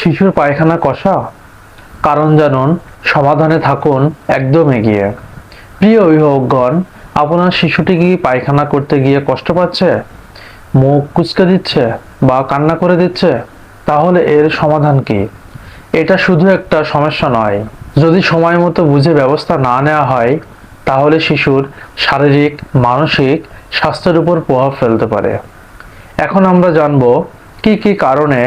শিশুর পায়খানা কষা, কারণ জানুন সমাধানে থাকুন একদম এগিয়ে। প্রিয় অভিভাবকগণ, আপনার শিশুটি কি পায়খানা করতে গিয়ে কষ্ট পাচ্ছে? মুখ কুচকে দিচ্ছে বা কান্না করে দিচ্ছে? তাহলে এর সমাধান কি? এটা শুধু একটা সমস্যা নয়। যদি সময় মতো বুঝে ব্যবস্থা না নেওয়া হয়, তাহলে শিশুর শারীরিক, মানসিক স্বাস্থ্যের উপর প্রভাব ফেলতে পারে। এখন আমরা জানব কি কি কারণে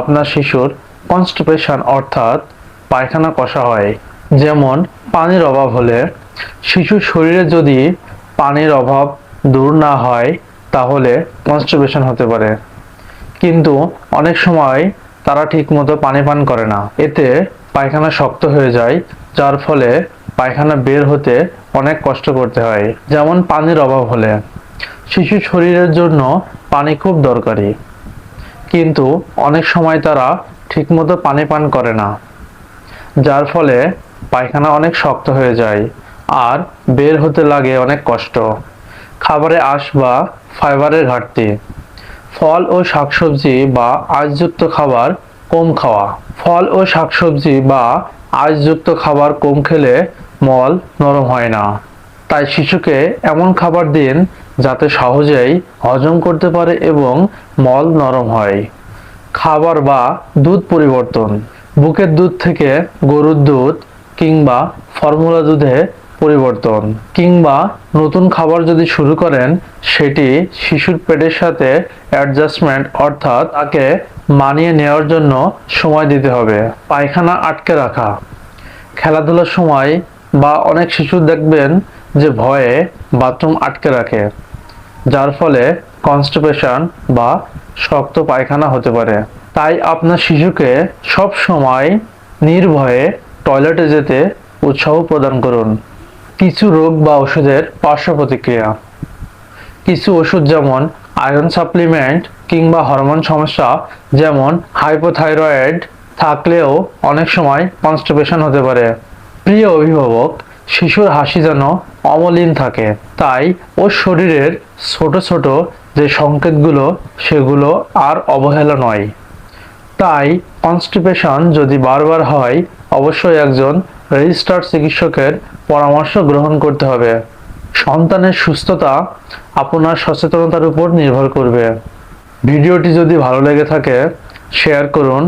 আপনার শিশুর কনস্টিপেশন অর্থাৎ পায়খানা কষা হয়। যেমন, পানির অভাব হলে শিশুর শরীরে যদি পানির অভাব দূর না হয়, তাহলে কনস্টিপেশন হতে পারে। কিন্তু অনেক সময় তারা ঠিকমতো পানি পান করে না। এতে পায়খানা শক্ত হয়ে যায়, যার ফলে পায়খানা বের হতে অনেক কষ্ট করতে হয়। যেমন, পানির অভাব হলে শিশুর শরীরের জন্য পানি খুব দরকারি। কিন্তু অনেক সময় তারা ঠিকমতো পানি পান করে না, যার ফলে পায়খানা অনেক শক্ত হয়ে যায় আর বের হতে লাগে অনেক কষ্ট। খাবারে আঁশ বা ফাইবারের ঘাটতি, ফল ও শাকসবজি বা আঁশযুক্ত খাবার কম খাওয়া। ফল ও শাকসবজি বা আঁশযুক্ত খাবার কম খেলে মল নরম হয় না। তাই শিশুকে এমন খাবার দিন যাতে সহজেই হজম করতে পারে এবং মল নরম হয়। খাবার বা দুধ পরিবর্তন। বুকের দুধ থেকে গরুর দুধ কিংবা ফর্মুলা দুধে পরিবর্তন। কিংবা নতুন খাবার যদি শুরু করেন, সেটি শিশুর পেটের সাথে অ্যাডজাস্টমেন্ট অর্থাৎ তাকে মানিয়ে নেওয়ার জন্য সময় দিতে হবে। পায়খানা আটকে রাখা। খেলাধুলার সময় বা অনেক শিশু দেখবেন যে ভয়ে বাথরুম আটকে রাখে, যার ফলে কনস্টিপেশন বা শক্ত পায়খানা হতে পারে। তাই আপনার শিশুকে সব সময় নির্ভয়ে টয়লেটে যেতে উৎসাহ প্রদান করুন। কিছু রোগ বা ওষুধের পার্শ্ব প্রতিক্রিয়া। কিছু ওষুধ যেমন আয়রন সাপ্লিমেন্ট কিংবা হরমোন সমস্যা যেমন হাইপোথাইরয়েড থাকলেও অনেক সময় কনস্টিপেশন হতে পারে। প্রিয় অভিভাবক শিশুর হাসি যেন অমলিন থাকে। তাই ওর শরীরের ছোট ছোট যে সংকেতগুলো, সেগুলো আর অবহেলা নয়। তাই কনস্টিপেশন যদি বারবার হয়, অবশ্যই একজন রেজিস্টার্ড চিকিৎসকের পরামর্শ গ্রহণ করতে হবে। সন্তানের সুস্থতা আপনার সচেতনতার উপর নির্ভর করবে। ভিডিওটি যদি ভালো লেগে থাকে, শেয়ার করুন